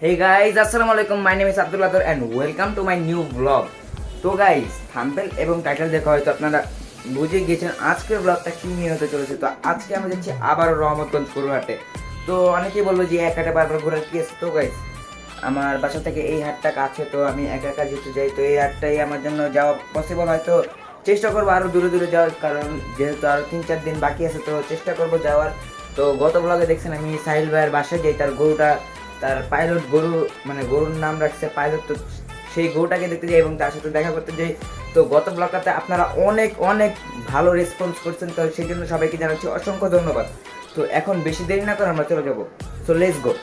Hey guys, আসসালামু আলাইকুম। মাই name is Abdul Adar and welcome to my new vlog তো guys thumbnail এবং title দেখা হয়তো আপনারা বুঝে গিয়েছেন আজকের ব্লগটা কী নিয়ে হতে চলেছে। তো আজকে আমরা যাচ্ছি আবারও রহমতগঞ্জ গরুহাটে তো অনেকেই বলব যে এক হাটে বারবার ঘোরার কি আছে? তো গাইস আমার বাসা থেকে এই হাটটা কাছে তো আমি একা একা যেতে যাই তো এই হাটটাই আমার জন্য যাওয়া পসিবল হয়তো চেষ্টা করব আরও দূরে দূরে যাওয়ার কারণ যেহেতু আরও তিন চার দিন বাকি আছে তো চেষ্টা করব যাওয়ার। তো গত ব্লগে দেখছেন আমি সাহিল ভাইয়ের বাসায় যাই তার গরুটা তার পাইলট গরু মানে গরুর নাম রাখছে পাইলট, তো সেই গরুটাকে দেখতে যাই এবং তার সাথে দেখা করতে যাই। তো গত ব্লগটাতে আপনারা অনেক অনেক ভালো রেসপন্স করছেন, তো সেই জন্য সবাইকে জানাচ্ছি অসংখ্য ধন্যবাদ। তো এখন বেশি দেরি না করে আমরা চলে যাব। সো লেটস গো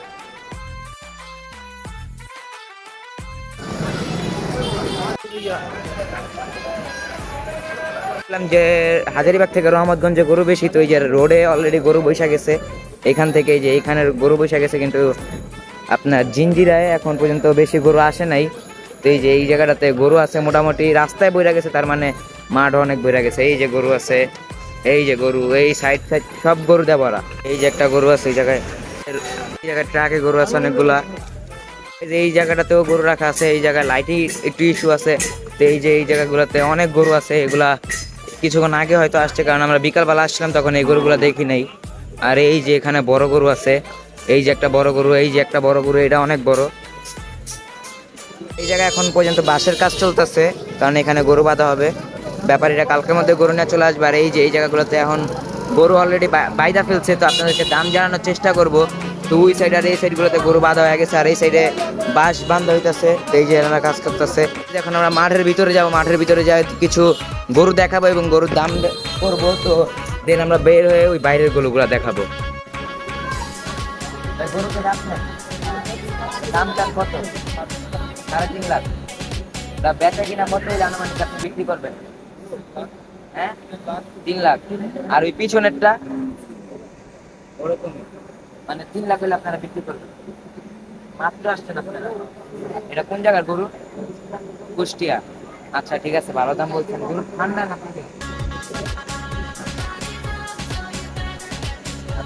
যে হাজারিবাগ থেকে রহমতগঞ্জে গরু বেশি, তো এই যে রোডে অলরেডি গরু বৈশা গেছে। এখান থেকে যে এইখানের গরু বৈশা গেছে, কিন্তু আপনার জিঞ্জিরায় এখন পর্যন্ত বেশি গরু আসে নাই। তো এই যে এই জায়গাটাতে গরু আছে মোটামুটি, রাস্তায় বইরা গেছে, তার মানে মাঠ অনেক বইরা গেছে। এই যে গরু আছে, এই যে গরু, এই সাইড সাইড সব গরু ভরা। এই যে একটা গরু আছে, এই জায়গায় এই জায়গায় ট্রাকে গরু আছে অনেকগুলা। এই যে এই জায়গাটাতেও গরু রাখা আছে, এই জায়গায় লাইটিং একটু ইস্যু আছে। তো এই যে এই জায়গাগুলোতে অনেক গরু আছে, এগুলা কিছুক্ষণ আগে হয়তো আসছে, কারণ আমরা বিকালবেলা আসছিলাম, তখন এই গরুগুলো দেখি নাই। আর এই যে এখানে বড় গরু আছে, এই যে একটা বড় গরু, এই যে একটা বড় গরু, এটা অনেক বড়। এই জায়গায় এখন পর্যন্ত বাঁশের কাজ চলতেছে, কারণ এখানে গরু বাঁধা হবে। ব্যাপারীরা কালকের মধ্যে গরু নিয়ে চলে আসবে, আর এই যে এই জায়গাগুলোতে এখন গরু অলরেডি বাইদা ফেলছে, তো আপনাদেরকে দাম জানানোর চেষ্টা করব। তো ওই সাইড আর এই সাইডগুলোতে গরু বাঁধা হয়ে গেছে, আর এই সাইডে বাঁশ বান্ধা হইতেছে এই যে এনারা কাজ করতেছে। এখন আমরা মাঠের ভিতরে যাব, মাঠের ভিতরে যাই, কিছু গরু দেখাবো এবং গরুর দাম করব, তো দেন আমরা বের হয়ে ওই বাইরের গরুগুলো দেখাবো। কত? সাড়ে তিন লাখ। তা বেচা কিনা কত বিক্রি করবেন? হ্যাঁ? তিন লাখ। আর ওই পিছনেরটা? মানে তিন লাখ হলে আপনারা বিক্রি করবেন। মাত্র এটা কোন জায়গার গরু? কুষ্টিয়া। আচ্ছা ঠিক আছে, ভালো দাম বলছেন। ঠান্ডা না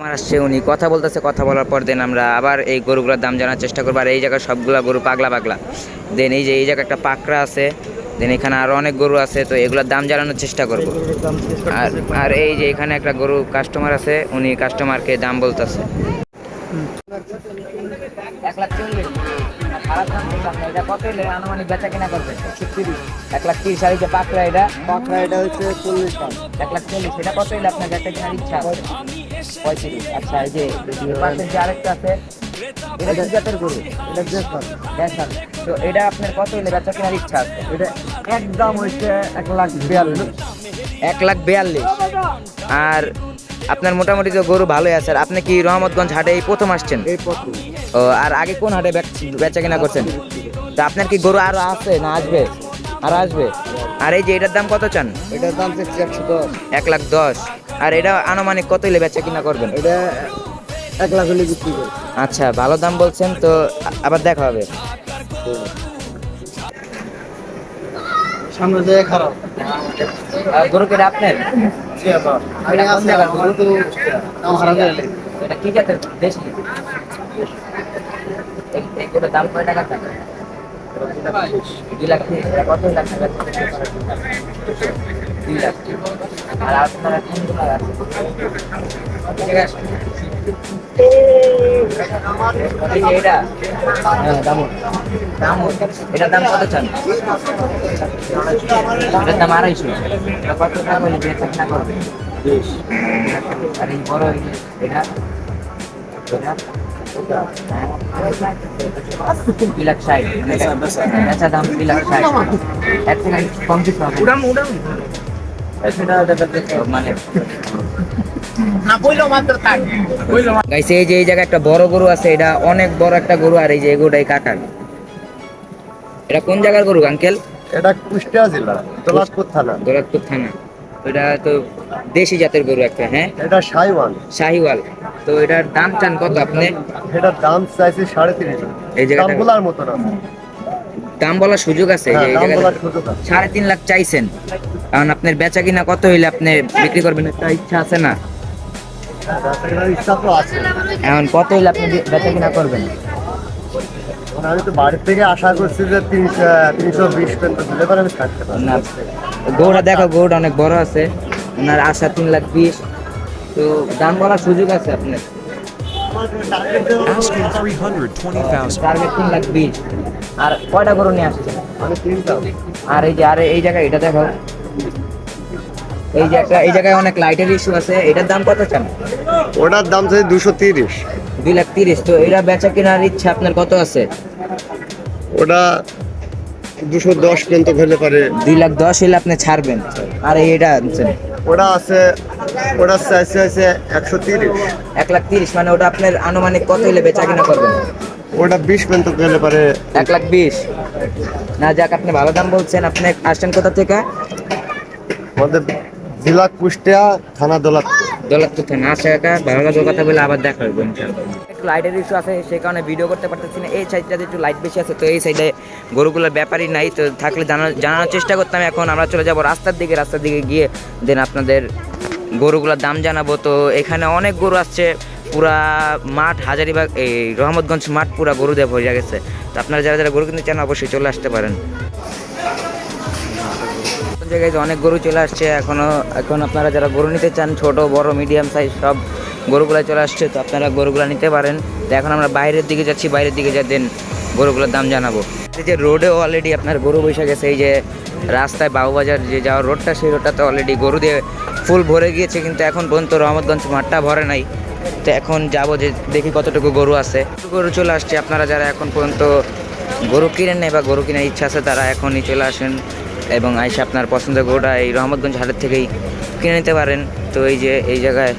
আমার আসছে উনি কথা বলতেছে কথা বলার পর দেন আমরা আবার এই গরুগুলোর দাম জানার চেষ্টা করব। আর এই জায়গায় সবগুলা গরু পাগলা পাগলা। দেন এই যে এই জায়গায় একটা পাকড়া আছে দেন এখানে আরও অনেক গরু আছে তো এগুলোর দাম জানানোর চেষ্টা করব। আর আর এই যে এখানে একটা গরু কাস্টমার আছে উনি কাস্টমারকে দাম বলতেছে। এক লাখ এটা কত আনুমানিক বেচা কিনা করবে? এক লাখ তিরিশ আর এই যে পাকড়া এটা পাকড়া এটা হচ্ছে চল্লিশ এক লাখ চল্লিশ। এটা কত আপনার বেচা কেনার ইচ্ছা? পঁয়ত্রিশ। আচ্ছা এই যে পাশের যে আরেকটা আছে এটা কি জাতের গরু? এটা দেড়শো দেখান তো এটা আপনার কত বেচা কেনার ইচ্ছা আছে? এটা একদম হচ্ছে এক লাখ বিয়াল্লিশ। এক লাখ বিয়াল্লিশ। আর আপনার মোটামুটি তো গরু ভালোই আছে। আর আপনি কি রহমতগঞ্জ হাটে এই প্রথম আসছেন? এই প্রথম। ও আর আগে কোন হাটে বেচা কেনা করছেন? তা আপনার কি গরু আরও আছে না আসবে? আর আসবে? আর এই যে এটার দাম কত চান? এটার দাম একশো দশ। এক লাখ দশ। আর এটা আনুমানিক কত হলে বেচা কিনা করবেন? এটা এক লাখ হলে বিক্রি করে আচ্ছা ভালো দাম বলছেন তো আবার দেখা হবে। সামনে খারাপ গরু কেটে আপনার? গরু? কি জাতের? দেশি? এই দাম কয় টাকা থাকে? দুই লাখ এটা কত লাখ টাকা দুই লাখ আর আপনারা কোনগুলো আছে ঠিক আছে এটা। এটার দাম কত চান? এটার দাম আড়াইশো। এটা কত দাম হলে বেচা কিনা করবে? আর এই বড় এটা? এটা? এই যে এই জায়গায় একটা বড় গরু আছে এটা অনেক বড় একটা গরু আর এই যে এগুলোটাই কাকার এটা কোন জায়গার গরু আঙ্কেল? এটা কুষ্টিয়া জেলা দোলাজপুর থানা। থানা। এটা তো দেশি জাতের গরু একটা হ্যাঁ? এটা সাইওয়ান শাহিওয়াল তো এটার দাম চান কত আপনি? এটার দাম চাইছে সাড়ে তিরিশ এই জায়গাটা- বলার মতো না দাম বলার সুযোগ আছে এই যে হ্যাঁ, দাম জায়গাটা বলার সুযোগ আছে। সাড়ে তিন লাখ চাইছেন। কারণ আপনার বেচা কিনা কত হইলে আপনি বিক্রি করবেন? একটা ইচ্ছা আছে না? এখন কত হইলে আপনি বেচা কিনা করবেন? মানে আমি তো বাড়ির থেকে আশা করছি যে তিনশো তিনশো বিশ পর্যন্ত দিলে পরে আমি থাকতে পারব। না। গৌড়া দেখো গৌড়া অনেক বড় আছে। ওনার আশা তিন লাখ বিশ। তো দাম বলার সুযোগ আছে আপনার? টার্গেট তিন লাখ বিশ। আর কয়টা গরু নিয়ে তিনটা। আর এই যে আর এই জায়গায় এটা দেখো। এই একটা এই জায়গায় অনেক লাইটের ইস্যু আছে। এটার দাম কত চান? ওটার দাম চাই দুশো তিরিশ। দুই লাখ তিরিশ। তো এটা বেচা কেনার ইচ্ছা আপনার কত আছে? ওটা দুশো দশ পর্যন্ত হলে পারে। দুই লাখ দশ হলে আপনি ছাড়বেন। আর এটা আনছেন। ওটা আছে ওটা চাইছে আছে একশো তিরিশ। এক লাখ তিরিশ মানে ওটা আপনার আনুমানিক কত হলে বেচা কিনা করবেন? ওটা বিশ পর্যন্ত হলে পারে। এক লাখ বিশ। না যাক আপনি ভালো দাম বলছেন। আপনি আসছেন কোথা থেকে? আমাদের জেলা কুষ্টিয়া থানা দোলাজপুর দৌলতপুর থানা। আসে একা ভালো লাগবে কথা বলে আবার দেখা হবে। একটু লাইটের ইস্যু আছে সেই কারণে ভিডিও করতে পারতেছি না। এই সাইডটাতে একটু লাইট বেশি আছে, তো এই সাইডে গরুগুলোর ব্যাপারই নাই, তো থাকলে জানানোর চেষ্টা করতাম। এখন আমরা চলে যাব রাস্তার দিকে রাস্তার দিকে গিয়ে দেন আপনাদের গরুগুলোর দাম জানাব। তো এখানে অনেক গরু আসছে, পুরা মাঠ হাজারিবাগ, এই রহমতগঞ্জ মাঠ পুরা গরু দিয়ে ভরে গেছে। তো আপনারা যারা যারা গরু কিনতে চান, অবশ্যই চলে আসতে পারেন। জায়গায় অনেক গরু চলে আসছে এখনও এখন আপনারা যারা গরু নিতে চান, ছোট, বড় মিডিয়াম সাইজ সব গরুগুলো চলে আসছে, তো আপনারা গরুগুলা নিতে পারেন। তো এখন আমরা বাইরের দিকে যাচ্ছি, বাইরের দিকে যা দেন গরুগুলোর দাম জানাব। এই যে রোডে অলরেডি আপনার গরু বসে গেছে, এই যে রাস্তায় বাবুবাজার যে যাওয়ার রোডটা সেই রোডটাতে অলরেডি গরু দিয়ে ফুল ভরে গিয়েছে, কিন্তু এখন পর্যন্ত রহমতগঞ্জ মাঠটা ভরে নাই। তো এখন যাব যে দেখি কতটুকু গরু আছে। গরু চলে আসছে, আপনারা যারা এখন পর্যন্ত গরু কিনেন নাই বা গরু কেনার ইচ্ছা আছে, তারা এখনই চলে আসেন এবং আইসে আপনার পছন্দের গরুটা এই রহমতগঞ্জ হাটের থেকেই কিনে নিতে পারেন। তো এই যে, এই জায়গায়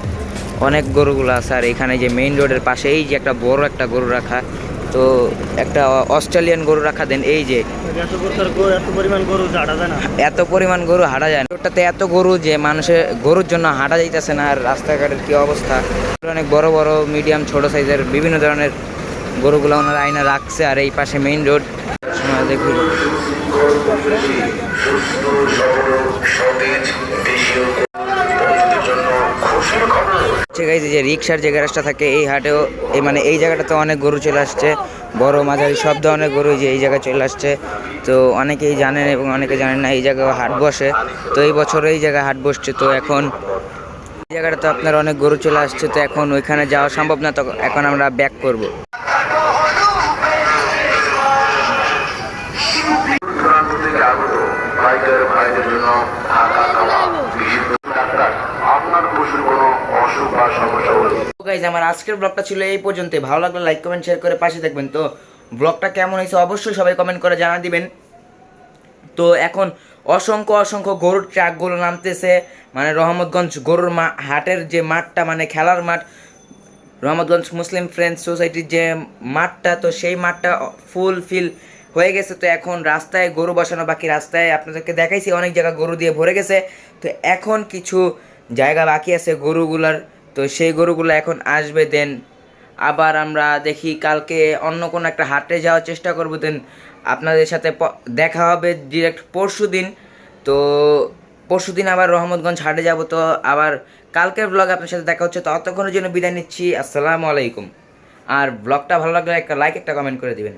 অনেক গরুগুলো আছে, আর এখানে যে মেইন রোডের পাশে এই যে একটা বড় একটা গরু রাখা, তো একটা অস্ট্রেলিয়ান গরু রাখা দেন এই যে এত পরিমাণ গরু হাঁটা যায় না। ওটাতে এত গরু যে মানুষের গরুর জন্য হাঁটা যাইতেছে না, আর রাস্তাঘাটের কি অবস্থা? অনেক বড় বড় মিডিয়াম ছোট সাইজের বিভিন্ন ধরনের গরুগুলো ওনারা আইনা রাখছে, আর এই পাশে মেইন রোড দেখি। ঠিক আছে যে রিক্সার যে গ্যারেজটা থাকে, এই হাটেও এই মানে এই জায়গাটাতে অনেক গরু চলে আসছে। বড়, মাঝারি, সব ধরনের গরু যে এই জায়গায় চলে আসছে। তো অনেকেই জানেন এবং অনেকে জানেন না, এই জায়গায় হাট বসে। তো এই বছর এই জায়গায় হাট বসছে। তো এখন এই জায়গাটাতে আপনার অনেক গরু চলে আসছে। তো এখন ওইখানে যাওয়া সম্ভব না, তো এখন আমরা ব্যাক করব। আপনার পশুর কোনো আমার আজকের ব্লগটা ছিল এই পর্যন্ত ভালো লাগলে লাইক কমেন্ট শেয়ার করে পাশে থাকবেন। তো ব্লগটা কেমন হয়েছে অবশ্যই সবাই কমেন্ট করে জানা দিবেন। তো এখন অসংখ্য অসংখ্য গরুর ট্রাকগুলো নামতেছে। মানে রহমতগঞ্জ গরুর হাটের যে মাঠটা মানে খেলার মাঠ, রহমতগঞ্জ মুসলিম ফ্রেন্ডস সোসাইটির যে মাঠটা, তো সেই মাঠটা ফুল ফিল হয়ে গেছে। তো এখন রাস্তায় গরু বসানো বাকি রাস্তায় আপনাদেরকে দেখাইছি, অনেক জায়গা গরু দিয়ে ভরে গেছে। তো এখন কিছু জায়গা বাকি আছে গরুগুলার, তো সেই গরুগুলো এখন আসবে দেন। আবার আমরা দেখি কালকে অন্য কোনো একটা হাটে যাওয়ার চেষ্টা করব দেন। আপনাদের সাথে দেখা হবে ডিরেক্ট পরশু দিন। তো পরশু দিন আবার রহমতগঞ্জ হাটে যাব, তো আবার কালকের ব্লগ আপনার সাথে দেখা হচ্ছে। ততক্ষণের জন্য বিদায় নিচ্ছি, আসসালামু আলাইকুম। আর ব্লগটা ভালো লাগলে একটা লাইক একটা কমেন্ট করে দিবেন।